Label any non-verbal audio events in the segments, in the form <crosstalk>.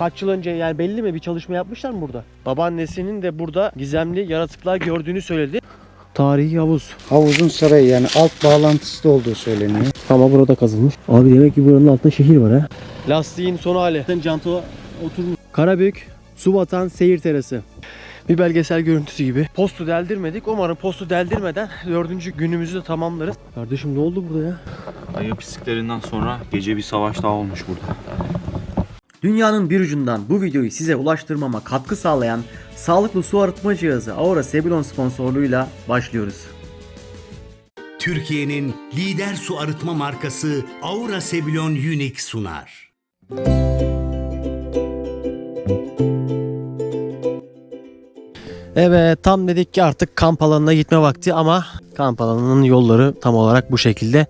kaç yıl önce yani belli mi bir çalışma yapmışlar mı burada? Babaannesinin de burada gizemli yaratıklar gördüğünü söyledi. Tarihi havuz. Havuzun sarayı yani alt bağlantısı da olduğu söyleniyor. Ama burada kazılmış. Abi demek ki buranın altında şehir var ha. Lastiğin son hali. Canta oturmuş. Karabük, su batan seyir terası. Bir belgesel görüntüsü gibi. Postu deldirmedik. Umarım postu deldirmeden dördüncü günümüzü de tamamlarız. Kardeşim ne oldu burada ya? Ayı pisliklerinden sonra gece bir savaş daha olmuş burada. Dünyanın bir ucundan bu videoyu size ulaştırmama katkı sağlayan sağlıklı su arıtma cihazı Aura Sebilon sponsorluğuyla başlıyoruz. Türkiye'nin lider su arıtma markası Aura Sebilon Unique sunar. Evet tam dedik ki artık kamp alanına gitme vakti ama kamp alanının yolları tam olarak bu şekilde.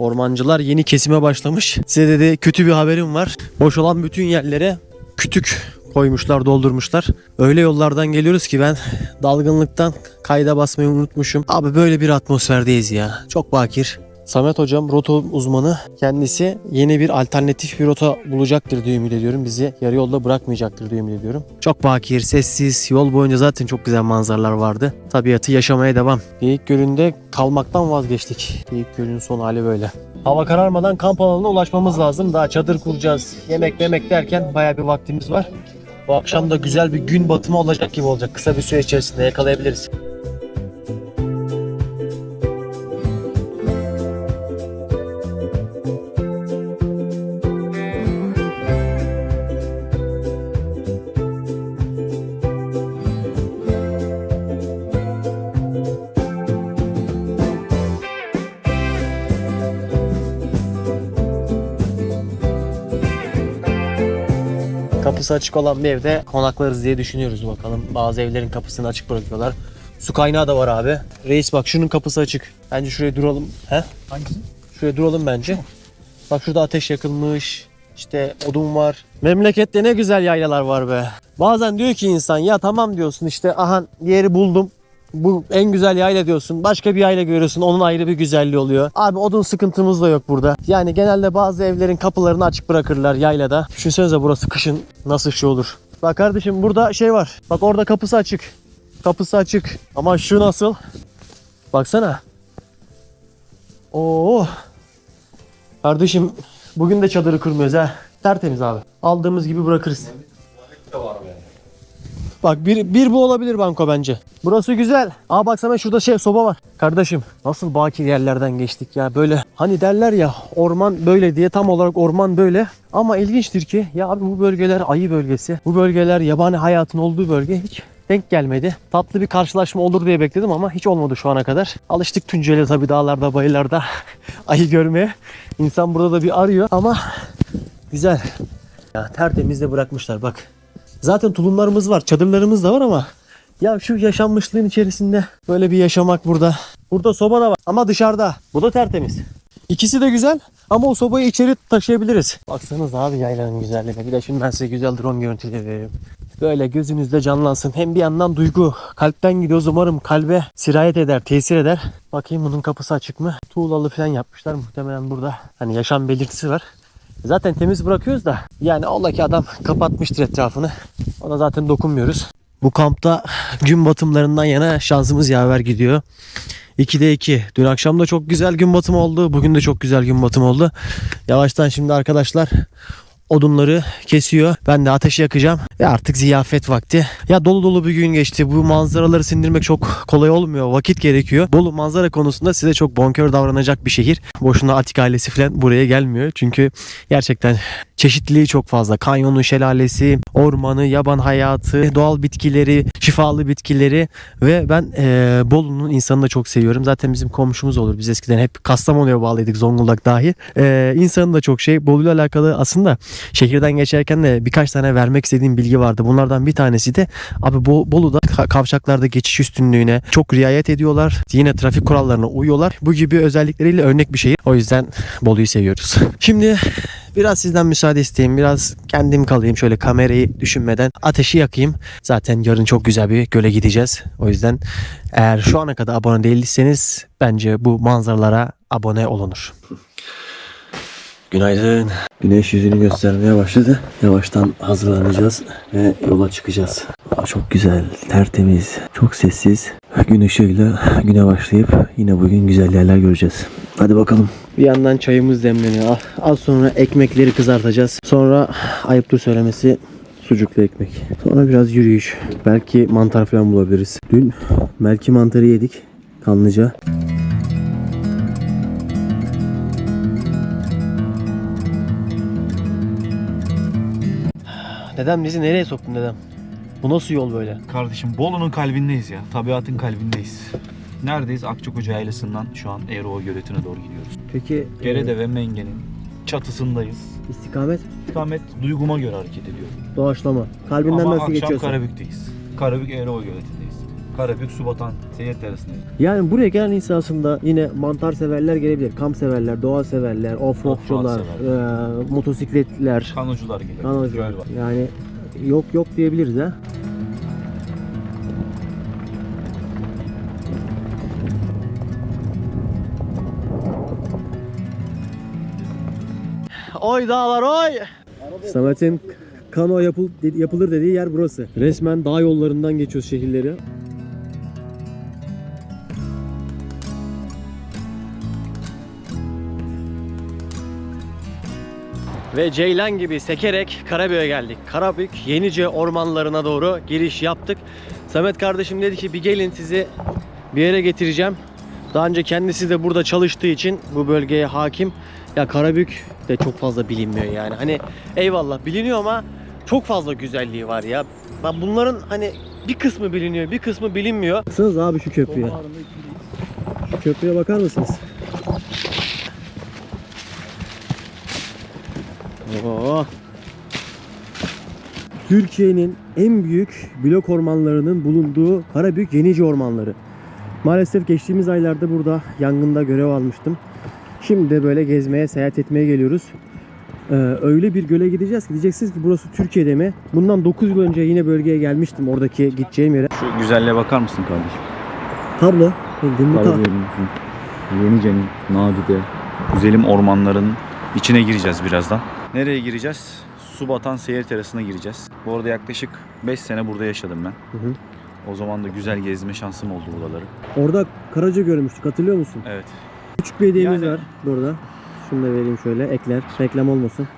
Ormancılar yeni kesime başlamış. Size dedi kötü bir haberim var. Boş olan bütün yerlere kütük koymuşlar, doldurmuşlar. Öyle yollardan geliyoruz ki ben dalgınlıktan kayda basmayı unutmuşum. Abi böyle bir atmosferdeyiz ya. Çok bakir. Samet hocam rota uzmanı kendisi yeni bir alternatif bir rota bulacaktır diye ümit ediyorum. Bizi yarı yolda bırakmayacaktır diye ümit ediyorum. Çok bakir, sessiz, yol boyunca zaten çok güzel manzaralar vardı. Tabiatı yaşamaya devam. Geyik Gölü'nde kalmaktan vazgeçtik. Geyik Gölü'nün son hali böyle. Hava kararmadan kamp alanına ulaşmamız lazım. Daha çadır kuracağız. Yemek yemek derken bayağı bir vaktimiz var. Bu akşam da güzel bir gün batımı olacak gibi olacak. Kısa bir süre içerisinde yakalayabiliriz. Kapısı açık olan bir evde konaklarız diye düşünüyoruz bakalım. Bazı evlerin kapısını açık bırakıyorlar. Su kaynağı da var abi. Reis bak şunun kapısı açık. Bence şuraya duralım. He? Hangisi? Şuraya duralım bence. Bak şurada ateş yakılmış. İşte odun var. Memlekette ne güzel yaylalar var be. Bazen diyor ki insan ya tamam diyorsun işte aha yeri buldum. Bu en güzel yayla diyorsun. Başka bir yayla görüyorsun. Onun ayrı bir güzelliği oluyor. Abi odun sıkıntımız da yok burada. Yani genelde bazı evlerin kapılarını açık bırakırlar yaylada. Düşünsenize burası kışın nasıl şey olur. Bak kardeşim burada şey var. Bak orada kapısı açık. Kapısı açık. Ama şu nasıl? Baksana. Oo. Kardeşim bugün de çadırı kurmuyoruz ha. Tertemiz abi. Aldığımız gibi bırakırız. Bak bir, bir bu olabilir banko bence. Burası güzel. Aa baksana şurada şey soba var. Kardeşim nasıl bakir yerlerden geçtik ya böyle. Hani derler ya orman böyle diye tam olarak orman böyle. Ama ilginçtir ki ya abi bu bölgeler ayı bölgesi. Bu bölgeler yabani hayatın olduğu bölge hiç denk gelmedi. Tatlı bir karşılaşma olur diye bekledim ama hiç olmadı şu ana kadar. Alıştık Tunceli'ye tabii dağlarda bayırlarda <laughs> ayı görmeye. İnsan burada da bir arıyor ama güzel. Ya tertemiz de bırakmışlar bak. Zaten tulumlarımız var, çadırlarımız da var ama ya şu yaşanmışlığın içerisinde böyle bir yaşamak burada. Burada soba da var ama dışarıda. Bu da tertemiz. İkisi de güzel ama o sobayı içeri taşıyabiliriz. Baksanız abi yaylanın güzelliğine. Bir de şimdi ben size güzel drone görüntüleri veriyorum. Böyle gözünüzde canlansın. Hem bir yandan duygu kalpten gidiyoruz. Umarım kalbe sirayet eder, tesir eder. Bakayım bunun kapısı açık mı? Tuğlalı falan yapmışlar. Muhtemelen burada hani yaşam belirtisi var. Zaten temiz bırakıyoruz da yani ola ki adam kapatmıştır etrafını. Ona zaten dokunmuyoruz. Bu kampta gün batımlarından yana şansımız yaver gidiyor. 2'de 2. Dün akşam da çok güzel gün batımı oldu. Bugün de çok güzel gün batımı oldu. Yavaştan şimdi arkadaşlar odunları kesiyor. Ben de ateşi yakacağım. Ve artık ziyafet vakti. Ya dolu dolu bir gün geçti. Bu manzaraları sindirmek çok kolay olmuyor. Vakit gerekiyor. Bolu manzara konusunda size çok bonkör davranacak bir şehir. Boşuna Atik ailesi falan buraya gelmiyor. Çünkü gerçekten çeşitliliği çok fazla. Kanyonu, şelalesi, ormanı, yaban hayatı, doğal bitkileri, şifalı bitkileri ve ben eee, Bolu'nun insanını da çok seviyorum. Zaten bizim komşumuz olur. Biz eskiden hep Kastamonu'ya bağlıydık Zonguldak dahi. Eee insanın da çok şey. Bolu'yla alakalı aslında şehirden geçerken de birkaç tane vermek istediğim bilgi vardı. Bunlardan bir tanesi de abi Bo- Bolu'da ka- kavşaklarda geçiş üstünlüğüne çok riayet ediyorlar. Yine trafik kurallarına uyuyorlar. Bu gibi özellikleriyle örnek bir şehir. O yüzden Bolu'yu seviyoruz. <laughs> Şimdi Biraz sizden müsaade isteyeyim. Biraz kendim kalayım. Şöyle kamerayı düşünmeden ateşi yakayım. Zaten yarın çok güzel bir göle gideceğiz. O yüzden eğer şu ana kadar abone değilseniz bence bu manzaralara abone olunur. Günaydın. Güneş yüzünü göstermeye başladı. Yavaştan hazırlanacağız ve yola çıkacağız. Aa, çok güzel, tertemiz, çok sessiz. Gün ışığıyla güne başlayıp yine bugün güzel yerler göreceğiz. Hadi bakalım. Bir yandan çayımız demleniyor. Az sonra ekmekleri kızartacağız. Sonra ayıptır söylemesi sucuklu ekmek. Sonra biraz yürüyüş. Belki mantar falan bulabiliriz. Dün belki mantarı yedik. Kanlıca. Dedem bizi nereye soktun dedem? Bu nasıl yol böyle? Kardeşim Bolu'nun kalbindeyiz ya. Tabiatın kalbindeyiz. Neredeyiz? Akçakoca Yaylası'ndan şu an Erova Göleti'ne doğru gidiyoruz. Peki Gerede ve Menge'nin çatısındayız. e, istikamet İstikamet duyguma göre hareket ediyor. doğaçlama. Kalbinden Ama nasıl akşam. Karabük'teyiz. Karabük Erova Göleti'ndeyiz. Karabük Subatan Seyir Terası'ndayız. Yani buraya gelen insan aslında yine mantar severler gelebilir. Kamp severler, doğa severler, offroadçular, Offroad e, motosikletler, Kanocular geliyor. kanocular. Göl var. Yani yok yok diyebiliriz ha. Oy dağlar oy. Samet'in kano yapıl, yapılır dediği yer burası. Resmen dağ yollarından geçiyoruz şehirleri. Ve Ceylan gibi sekerek Karabük'e geldik. Karabük Yenice ormanlarına doğru giriş yaptık. Samet kardeşim dedi ki bir gelin sizi bir yere getireceğim. Daha önce kendisi de burada çalıştığı için bu bölgeye hakim. Ya Karabük de çok fazla bilinmiyor yani. Hani eyvallah biliniyor ama çok fazla güzelliği var ya. Ben bunların hani bir kısmı biliniyor, bir kısmı bilinmiyor. Baksanız abi şu köprüye. Şu köprüye bakar mısınız? Oo. Türkiye'nin en büyük blok ormanlarının bulunduğu Karabük Yenice Ormanları. Maalesef geçtiğimiz aylarda burada yangında görev almıştım. Şimdi de böyle gezmeye, seyahat etmeye geliyoruz. Ee, öyle bir göle gideceğiz ki diyeceksiniz ki burası Türkiye'de mi? Bundan 9 yıl önce yine bölgeye gelmiştim oradaki gideceğim yere. Şu güzelliğe bakar mısın kardeşim? Tablo. Bildiğin bu tablo. Yenice'nin, Nadide, güzelim ormanların içine gireceğiz birazdan. Nereye gireceğiz? Subatan Seyir Terası'na gireceğiz. Bu arada yaklaşık 5 sene burada yaşadım ben. Hı hı. O zaman da güzel gezme şansım oldu buraları. Orada Karaca görmüştük hatırlıyor musun? Evet. Küçük bir hediyemiz Yani- var burada. Şunu da vereyim şöyle ekler. Reklam olmasın.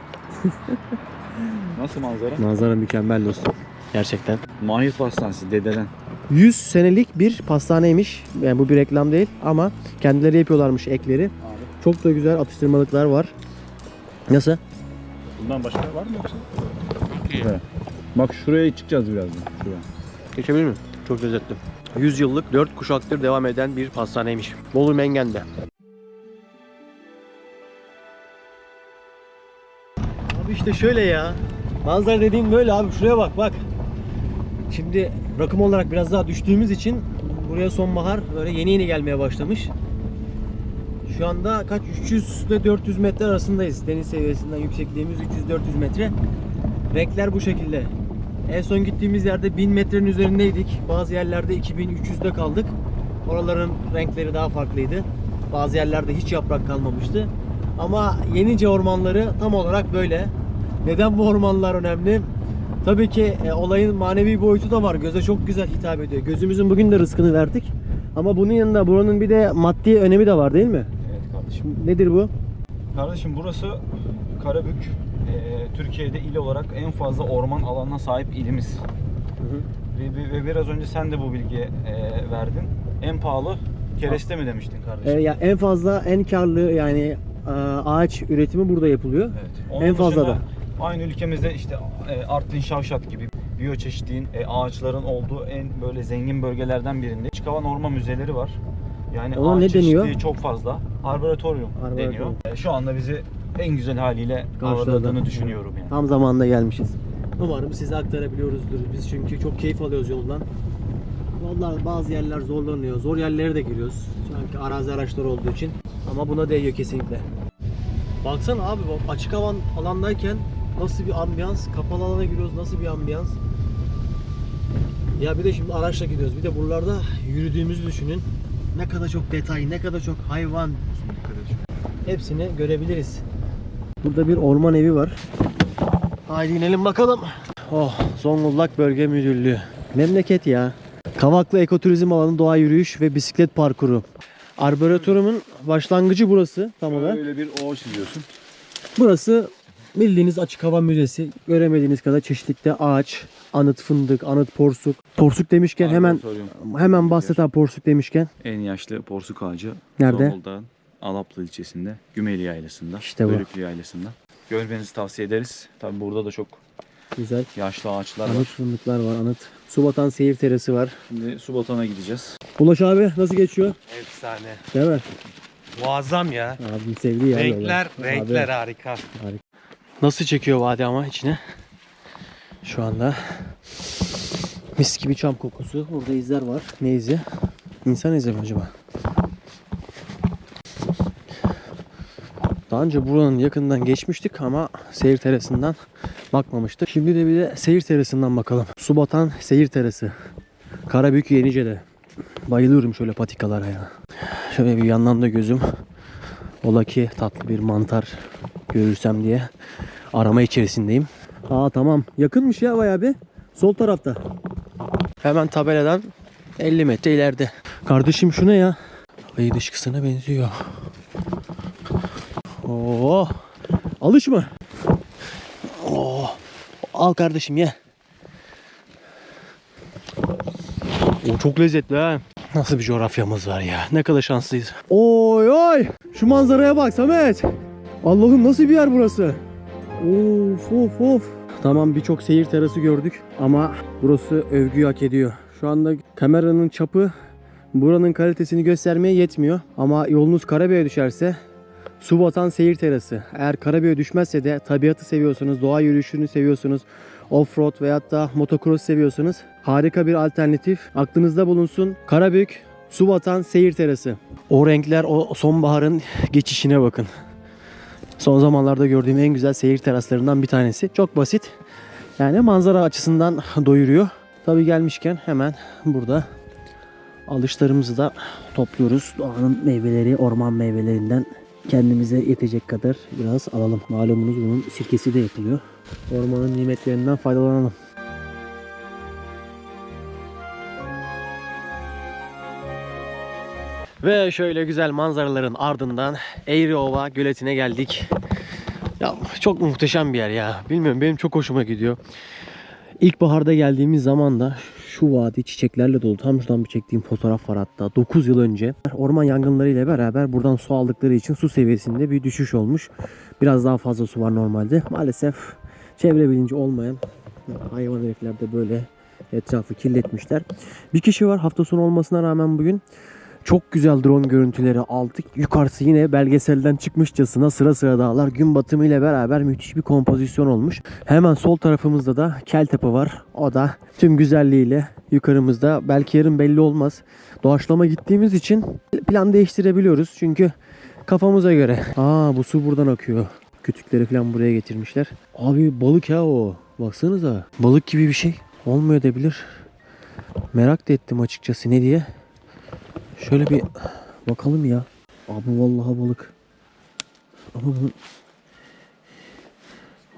<laughs> Nasıl manzara? Manzara mükemmel dostum. Gerçekten. Mahir Pastanesi dededen. 100 senelik bir pastaneymiş. Yani bu bir reklam değil ama kendileri yapıyorlarmış ekleri. Çok da güzel atıştırmalıklar var. Nasıl? Bundan başka var mı yoksa? Evet. Bak şuraya çıkacağız birazdan. Şuraya. Geçebilir miyim? Çok lezzetli. 100 yıllık 4 kuşaktır devam eden bir pastaneymiş. Bolu Mengen'de. Abi işte şöyle ya. Manzara dediğim böyle abi. Şuraya bak bak. Şimdi rakım olarak biraz daha düştüğümüz için buraya sonbahar böyle yeni yeni gelmeye başlamış. Şu anda kaç 300 ile 400 metre arasındayız. Deniz seviyesinden yüksekliğimiz 300-400 metre. Renkler bu şekilde. En son gittiğimiz yerde 1000 metrenin üzerindeydik. Bazı yerlerde 2300'de kaldık. Oraların renkleri daha farklıydı. Bazı yerlerde hiç yaprak kalmamıştı. Ama Yenice ormanları tam olarak böyle. Neden bu ormanlar önemli? Tabii ki e, olayın manevi boyutu da var. Göze çok güzel hitap ediyor. Gözümüzün bugün de rızkını verdik. Ama bunun yanında buranın bir de maddi önemi de var değil mi? Kardeşim. Nedir bu? Kardeşim burası Karabük. Ee, Türkiye'de il olarak en fazla orman alanına sahip ilimiz. Ve, ve biraz önce sen de bu bilgiye e, verdin. En pahalı kereste mi demiştin E, kardeşim? ya en fazla en karlı yani e, ağaç üretimi burada yapılıyor. Evet. Onun En fazla da. Aynı ülkemizde işte e, Artvin Şavşat gibi biyoçeşitliğin e, ağaçların olduğu en böyle zengin bölgelerden birinde. Açık hava orman müzeleri var. Yani Ona ne deniyor? çok fazla. Arboretorium, Arboretorium. deniyor. E, şu anda bizi en güzel haliyle ağırladığını düşünüyorum yani. Tam zamanında gelmişiz. Umarım size aktarabiliyoruzdur. Biz çünkü çok keyif alıyoruz yoldan. Vallahi bazı yerler zorlanıyor. Zor yerlere de giriyoruz. Çünkü arazi araçları olduğu için. Ama buna değiyor kesinlikle. Baksana abi bu açık alan alandayken nasıl bir ambiyans, kapalı alana giriyoruz nasıl bir ambiyans. Ya bir de şimdi araçla gidiyoruz. Bir de buralarda yürüdüğümüzü düşünün. Ne kadar çok detay, ne kadar çok hayvan. Hepsini görebiliriz. Burada bir orman evi var. Haydi inelim bakalım. Oh Zonguldak Bölge Müdürlüğü. Memleket ya. Kavaklı Ekoturizm Alanı Doğa Yürüyüş ve Bisiklet Parkuru. Arboreturumun başlangıcı burası tam olarak. Böyle bir o çiziyorsun. Burası bildiğiniz açık hava müzesi. Göremediğiniz kadar çeşitlikte ağaç, anıt fındık, anıt porsuk. Porsuk demişken hemen hemen bahset abi porsuk demişken. En yaşlı porsuk ağacı Nerede? Zonguldak'ın Alaplı ilçesinde, Gümeli Yaylası'nda, İşte bu. Bölüklü Yaylası'nda. Görmenizi tavsiye ederiz. Tabi burada da çok Güzel. yaşlı ağaçlar Anıt var. fındıklar var, anıt. Subatan seyir terası var. Şimdi Subatan'a gideceğiz. Ulaş abi nasıl geçiyor? Efsane. Değil mi? Muazzam ya. Abim sevdiği yer Renkler, renkler Abi, harika. Nasıl çekiyor vadi ama içine? Şu anda mis gibi çam kokusu. Burada izler var. Ne izi? İnsan izi mi acaba? Daha önce buranın yakından geçmiştik ama seyir terasından bakmamıştık. Şimdi de bir de seyir terasından bakalım. Subatan seyir terası. Karabük Yenice'de. Bayılıyorum şöyle patikalara ya. Şöyle bir yandan da gözüm. Ola ki tatlı bir mantar görürsem diye arama içerisindeyim. Aa tamam. Yakınmış ya bayağı bir. Sol tarafta. Hemen tabeladan 50 metre ileride. Kardeşim şu ne ya? Ayı dışkısına benziyor. Oo. Alış mı? Oo. Al kardeşim ye. O çok lezzetli ha. Nasıl bir coğrafyamız var ya. Ne kadar şanslıyız. Oy oy. Şu manzaraya bak Samet. Allah'ım nasıl bir yer burası? Of of of. Tamam birçok seyir terası gördük ama burası övgüyü hak ediyor. Şu anda kameranın çapı buranın kalitesini göstermeye yetmiyor. Ama yolunuz Karabey'e düşerse Subatan Seyir Terası. Eğer Karabey'e düşmezse de tabiatı seviyorsunuz, doğa yürüyüşünü seviyorsunuz, offroad veyahut da motocross seviyorsunuz. Harika bir alternatif. Aklınızda bulunsun. Karabük Subatan Seyir Terası. O renkler, o sonbaharın geçişine bakın. Son zamanlarda gördüğüm en güzel seyir teraslarından bir tanesi. Çok basit. Yani manzara açısından doyuruyor. Tabii gelmişken hemen burada alışlarımızı da topluyoruz. Doğanın meyveleri, orman meyvelerinden kendimize yetecek kadar biraz alalım. Malumunuz bunun sirkesi de yapılıyor. Ormanın nimetlerinden faydalanalım. Ve şöyle güzel manzaraların ardından Eğriova göletine geldik. Ya çok muhteşem bir yer ya. Bilmiyorum benim çok hoşuma gidiyor. İlkbaharda geldiğimiz zaman da şu vadi çiçeklerle dolu. Tam şuradan bir çektiğim fotoğraf var hatta. 9 yıl önce. Orman yangınları ile beraber buradan su aldıkları için su seviyesinde bir düşüş olmuş. Biraz daha fazla su var normalde. Maalesef çevre bilinci olmayan hayvan herifler de böyle etrafı kirletmişler. Bir kişi var hafta sonu olmasına rağmen bugün çok güzel drone görüntüleri aldık. Yukarısı yine belgeselden çıkmışçasına sıra sıra dağlar gün batımı ile beraber müthiş bir kompozisyon olmuş. Hemen sol tarafımızda da Keltepe var. O da tüm güzelliğiyle yukarımızda. Belki yarın belli olmaz. Doğaçlama gittiğimiz için plan değiştirebiliyoruz. Çünkü kafamıza göre. Aa bu su buradan akıyor. Kütükleri falan buraya getirmişler. Abi balık ya o. Baksanıza. Balık gibi bir şey. Olmuyor edebilir. Merak da ettim açıkçası ne diye. Şöyle bir bakalım ya. Abi vallahi balık. Ama bu...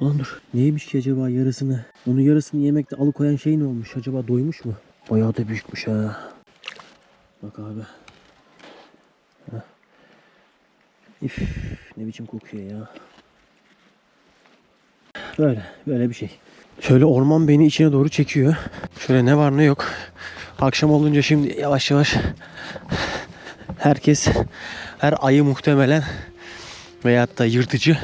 Ulan dur. Neymiş ki acaba yarısını? Onun yarısını yemekte alıkoyan şey ne olmuş? Acaba doymuş mu? Bayağı da büyükmüş ha. Bak abi. Heh. Üf, ne biçim kokuyor ya. Böyle, böyle bir şey. Şöyle orman beni içine doğru çekiyor. Şöyle ne var ne yok. Akşam olunca şimdi yavaş yavaş herkes her ayı muhtemelen veyahut da yırtıcı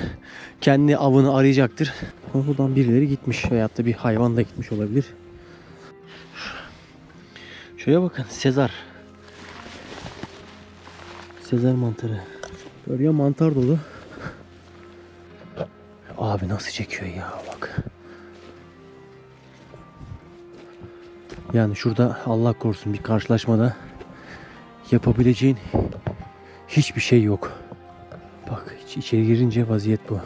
kendi avını arayacaktır. Buradan birileri gitmiş veyahut da bir hayvan da gitmiş olabilir. Şuraya bakın Sezar. Sezar mantarı. Görüyor mantar dolu. Abi nasıl çekiyor ya bak. Yani şurada Allah korusun bir karşılaşmada yapabileceğin hiçbir şey yok. Bak hiç içeri girince vaziyet bu.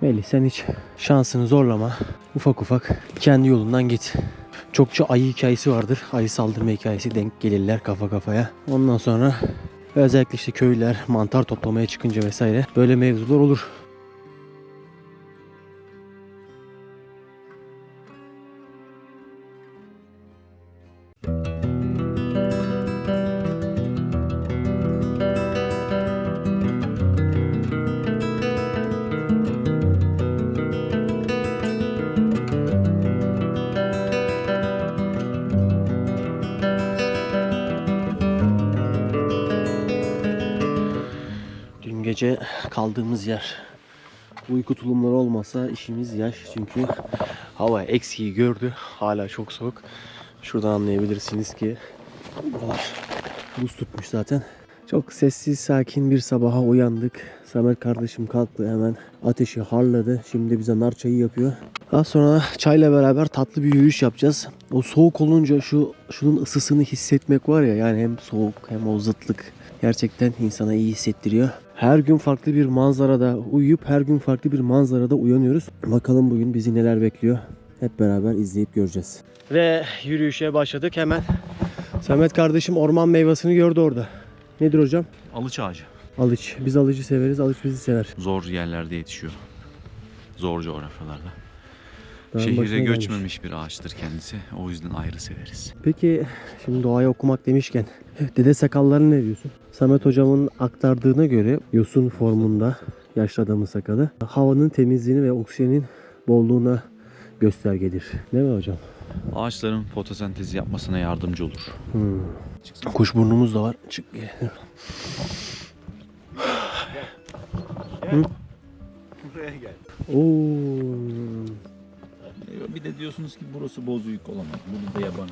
Melih sen hiç şansını zorlama. Ufak ufak kendi yolundan git. Çokça ayı hikayesi vardır. Ayı saldırma hikayesi denk gelirler kafa kafaya. Ondan sonra özellikle işte köylüler mantar toplamaya çıkınca vesaire böyle mevzular olur. Dün gece kaldığımız yer. Uyku tulumları olmasa işimiz yaş çünkü hava eksiği gördü. Hala çok soğuk. Şuradan anlayabilirsiniz ki buralar buz tutmuş zaten. Çok sessiz sakin bir sabaha uyandık. Samet kardeşim kalktı hemen ateşi harladı. Şimdi bize nar çayı yapıyor. Daha sonra çayla beraber tatlı bir yürüyüş yapacağız. O soğuk olunca şu şunun ısısını hissetmek var ya yani hem soğuk hem o zıtlık gerçekten insana iyi hissettiriyor. Her gün farklı bir manzarada uyuyup her gün farklı bir manzarada uyanıyoruz. Bakalım bugün bizi neler bekliyor. Hep beraber izleyip göreceğiz. Ve yürüyüşe başladık hemen. Samet kardeşim orman meyvasını gördü orada. Nedir hocam? Alıç ağacı. Alıç. Biz alıcı severiz, alıç bizi sever. Zor yerlerde yetişiyor. Zor coğrafyalarda. Dağın Şehire gelmiş. göçmemiş bir ağaçtır kendisi. O yüzden ayrı severiz. Peki şimdi doğayı okumak demişken dede sakalları ne diyorsun? Samet hocamın aktardığına göre yosun formunda yaşlı adamın sakalı havanın temizliğini ve oksijenin bolluğuna göstergedir. Değil mi hocam? Ağaçların fotosentez yapmasına yardımcı olur. Hmm. Kuş burnumuz da var. Çık. Buraya gel. Oo. Bir de diyorsunuz ki burası bozuyuk olamaz. Bunu da yaban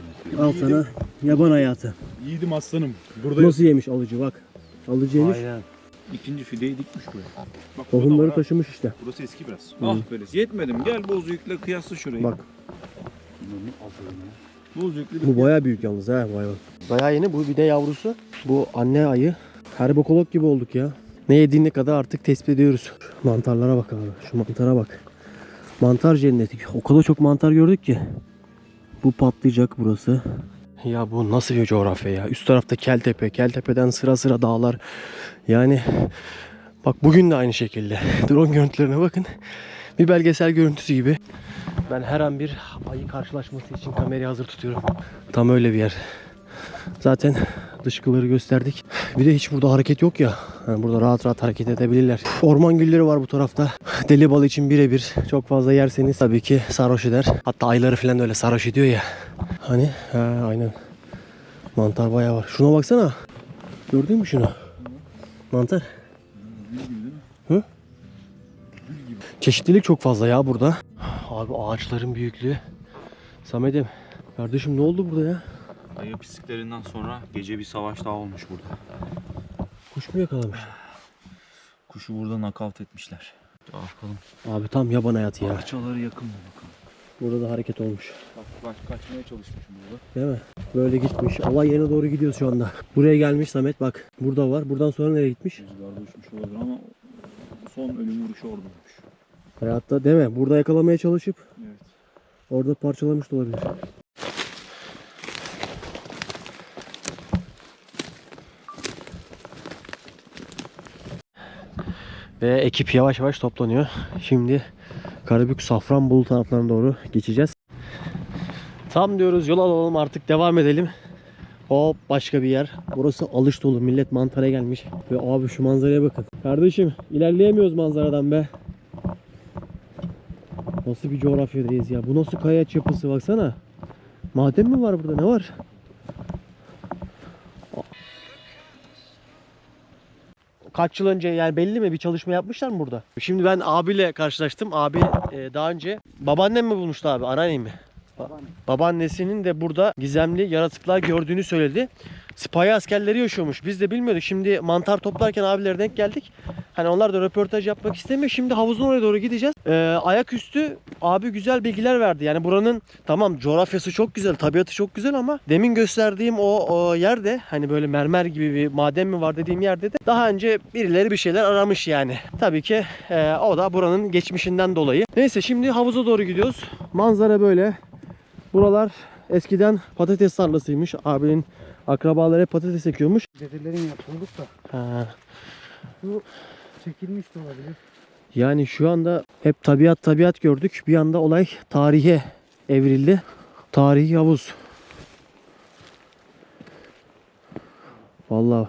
Al sana yaban hayatı. Yiğidim aslanım. Buradayım. Nasıl yemiş alıcı bak. Alıcı yemiş. İkinci fideyi dikmiş buraya. Bak, Tohumları taşımış işte. Burası eski biraz. Ah böyle. Yetmedim. Gel bozuyukla kıyasla şurayı. Bak Bozuyukla bu baya büyük yalnız ha vay vay. Bayağı yeni bu bir de yavrusu. Bu anne ayı. Herbokolog gibi olduk ya. Ne yediğine kadar artık tespit ediyoruz. Mantarlara bak abi. Şu mantara bak. Mantar cenneti. O kadar çok mantar gördük ki. Bu patlayacak burası. Ya bu nasıl bir coğrafya ya? Üst tarafta Keltepe. Keltepe'den sıra sıra dağlar. Yani bak bugün de aynı şekilde. <laughs> Drone görüntülerine bakın. Bir belgesel görüntüsü gibi. Ben her an bir ayı karşılaşması için kamerayı hazır tutuyorum. Tam öyle bir yer. Zaten dışkıları gösterdik. Bir de hiç burada hareket yok ya. Yani burada rahat rahat hareket edebilirler. Orman gülleri var bu tarafta. Deli bal için birebir. Çok fazla yerseniz tabii ki sarhoş eder. Hatta ayıları falan öyle sarhoş ediyor ya. Hani? Ha, aynen. Mantar bayağı var. Şuna baksana. Gördün mü şunu? Mantar. Hı? Çeşitlilik çok fazla ya burada. Abi ağaçların büyüklüğü. Samet'im. Kardeşim ne oldu burada ya? Ayı pisliklerinden sonra gece bir savaş daha olmuş burada. Kuş mu yakalamış? Kuşu burada nakavt etmişler. Bakalım. Abi tam yaban hayatı ya. Parçaları yakın mı bakalım. Burada da hareket olmuş. Bak, bak kaçmaya çalışmışım burada. Değil mi? Böyle gitmiş. Olay yerine doğru gidiyoruz şu anda. Buraya gelmiş Samet bak. Burada var. Buradan sonra nereye gitmiş? Rüzgarda uçmuş olabilir ama son ölüm vuruşu orada olmuş. Hayatta değil mi? Burada yakalamaya çalışıp Evet. orada parçalamış da olabilir. Ve ekip yavaş yavaş toplanıyor. Şimdi Karabük Safranbolu taraflarına doğru geçeceğiz. Tam diyoruz yol alalım artık devam edelim. Hop başka bir yer. Burası alış dolu. Millet mantara gelmiş. Ve abi şu manzaraya bakın. Kardeşim ilerleyemiyoruz manzaradan be. Nasıl bir coğrafyadayız ya? Bu nasıl kayaç yapısı baksana. Maden mi var burada? Ne var? Kaç yıl önce yani belli mi bir çalışma yapmışlar mı burada? Şimdi ben abiyle karşılaştım. Abi e, daha önce babaannem mi bulmuştu abi? Anneannem mi? Babaannesinin de burada gizemli yaratıklar gördüğünü söyledi. Sipahi askerleri yaşıyormuş. Biz de bilmiyorduk. Şimdi mantar toplarken abilere denk geldik. Hani onlar da röportaj yapmak istemiyor. Şimdi havuzun oraya doğru gideceğiz. Ee, ayaküstü abi güzel bilgiler verdi. Yani buranın tamam coğrafyası çok güzel, tabiatı çok güzel ama demin gösterdiğim o, o yerde hani böyle mermer gibi bir maden mi var dediğim yerde de daha önce birileri bir şeyler aramış yani. Tabii ki e, o da buranın geçmişinden dolayı. Neyse şimdi havuza doğru gidiyoruz. Manzara böyle. Buralar eskiden patates tarlasıymış. Abinin akrabaları patates ekiyormuş. Dedelerin yapıldık da Ha. çekilmiş de olabilir. Yani şu anda hep tabiat tabiat gördük. Bir anda olay tarihe evrildi. Tarihi havuz. Vallahi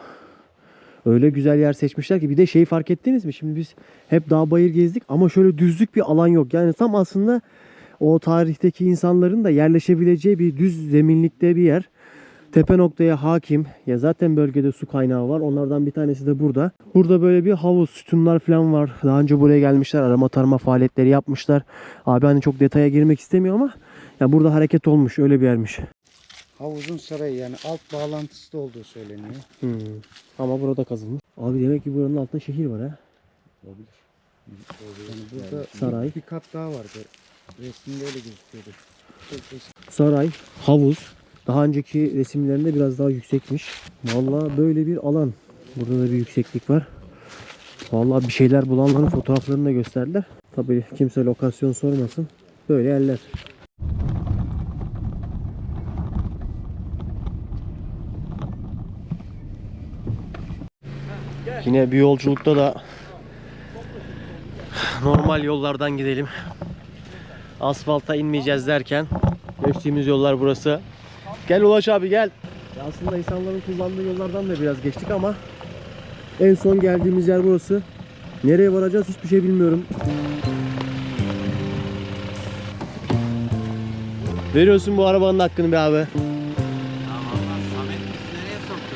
öyle güzel yer seçmişler ki bir de şeyi fark ettiniz mi? Şimdi biz hep dağ bayır gezdik ama şöyle düzlük bir alan yok. Yani tam aslında o tarihteki insanların da yerleşebileceği bir düz zeminlikte bir yer. Tepe noktaya hakim. Ya zaten bölgede su kaynağı var. Onlardan bir tanesi de burada. Burada böyle bir havuz, sütunlar falan var. Daha önce buraya gelmişler. Arama tarama faaliyetleri yapmışlar. Abi hani çok detaya girmek istemiyor ama ya burada hareket olmuş. Öyle bir yermiş. Havuzun sarayı yani alt bağlantısı da olduğu söyleniyor. Hmm. Ama burada kazılmış. Abi demek ki buranın altında şehir var ha. Yani burada Saray. bir, kat daha vardı. Resimde öyle gözüküyordu. Saray, havuz. Daha önceki resimlerinde biraz daha yüksekmiş. Vallahi böyle bir alan. Burada da bir yükseklik var. Vallahi bir şeyler bulanların fotoğraflarını da gösterdiler. Tabii kimse lokasyon sormasın. Böyle yerler. Yine bir yolculukta da normal yollardan gidelim. Asfalta inmeyeceğiz derken geçtiğimiz yollar burası. Gel Ulaş abi gel. Ya aslında insanların kullandığı yollardan da biraz geçtik ama en son geldiğimiz yer burası. Nereye varacağız hiçbir şey bilmiyorum. Veriyorsun bu arabanın hakkını be abi.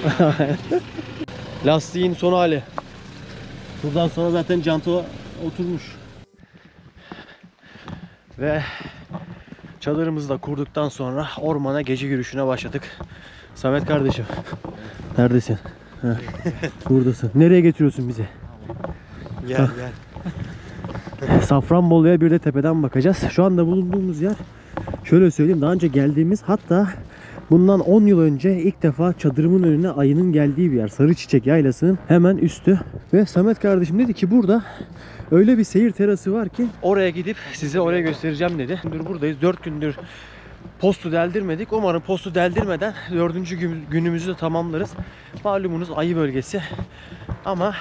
<laughs> Lastiğin son hali. Buradan sonra zaten canta oturmuş. Ve çadırımızı da kurduktan sonra ormana gece yürüyüşüne başladık. Samet kardeşim. Neredesin? Buradasın. Nereye getiriyorsun bizi? Gel gel. Safranbolu'ya bir de tepeden bakacağız. Şu anda bulunduğumuz yer şöyle söyleyeyim daha önce geldiğimiz hatta bundan 10 yıl önce ilk defa çadırımın önüne ayının geldiği bir yer. Sarı Çiçek Yaylası'nın hemen üstü. Ve Samet kardeşim dedi ki burada öyle bir seyir terası var ki oraya gidip size oraya göstereceğim dedi. Gündür buradayız. 4 gündür postu deldirmedik. Umarım postu deldirmeden 4. günümüzü de tamamlarız. Malumunuz ayı bölgesi. Ama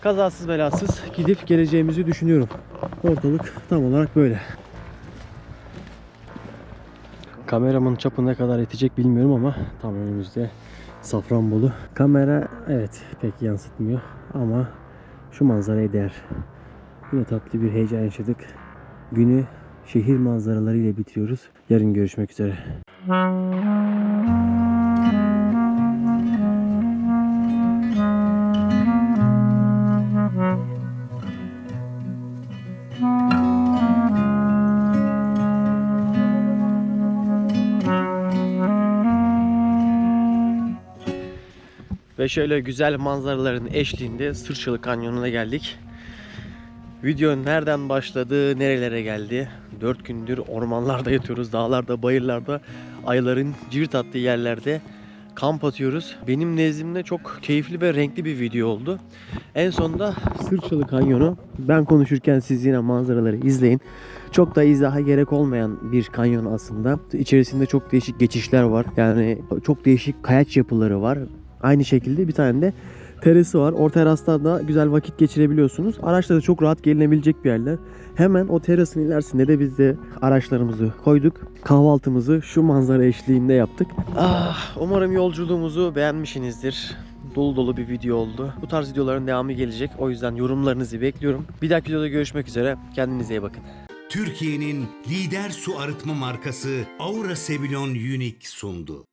kazasız belasız gidip geleceğimizi düşünüyorum. Ortalık tam olarak böyle. Kameramın çapı ne kadar yetecek bilmiyorum ama tam önümüzde Safranbolu. Kamera evet pek yansıtmıyor ama şu manzaraya değer. Yine tatlı bir heyecan yaşadık. Günü şehir manzaraları ile bitiriyoruz. Yarın görüşmek üzere. Ve şöyle güzel manzaraların eşliğinde Sırçalı Kanyonu'na geldik. Video nereden başladı, nerelere geldi? 4 gündür ormanlarda yatıyoruz, dağlarda, bayırlarda, ayların cirit attığı yerlerde kamp atıyoruz. Benim nezdimde çok keyifli ve renkli bir video oldu. En sonunda Sırçalı Kanyonu. Ben konuşurken siz yine manzaraları izleyin. Çok da izaha gerek olmayan bir kanyon aslında. İçerisinde çok değişik geçişler var. Yani çok değişik kayaç yapıları var. Aynı şekilde bir tane de terası var. O terasta da güzel vakit geçirebiliyorsunuz. Araçla da çok rahat gelinebilecek bir yerler. Hemen o terasın ilerisinde de biz de araçlarımızı koyduk. Kahvaltımızı şu manzara eşliğinde yaptık. Ah, umarım yolculuğumuzu beğenmişsinizdir. Dolu dolu bir video oldu. Bu tarz videoların devamı gelecek. O yüzden yorumlarınızı bekliyorum. Bir dahaki videoda görüşmek üzere. Kendinize iyi bakın. Türkiye'nin lider su arıtma markası Aura Sebilon Unique sundu.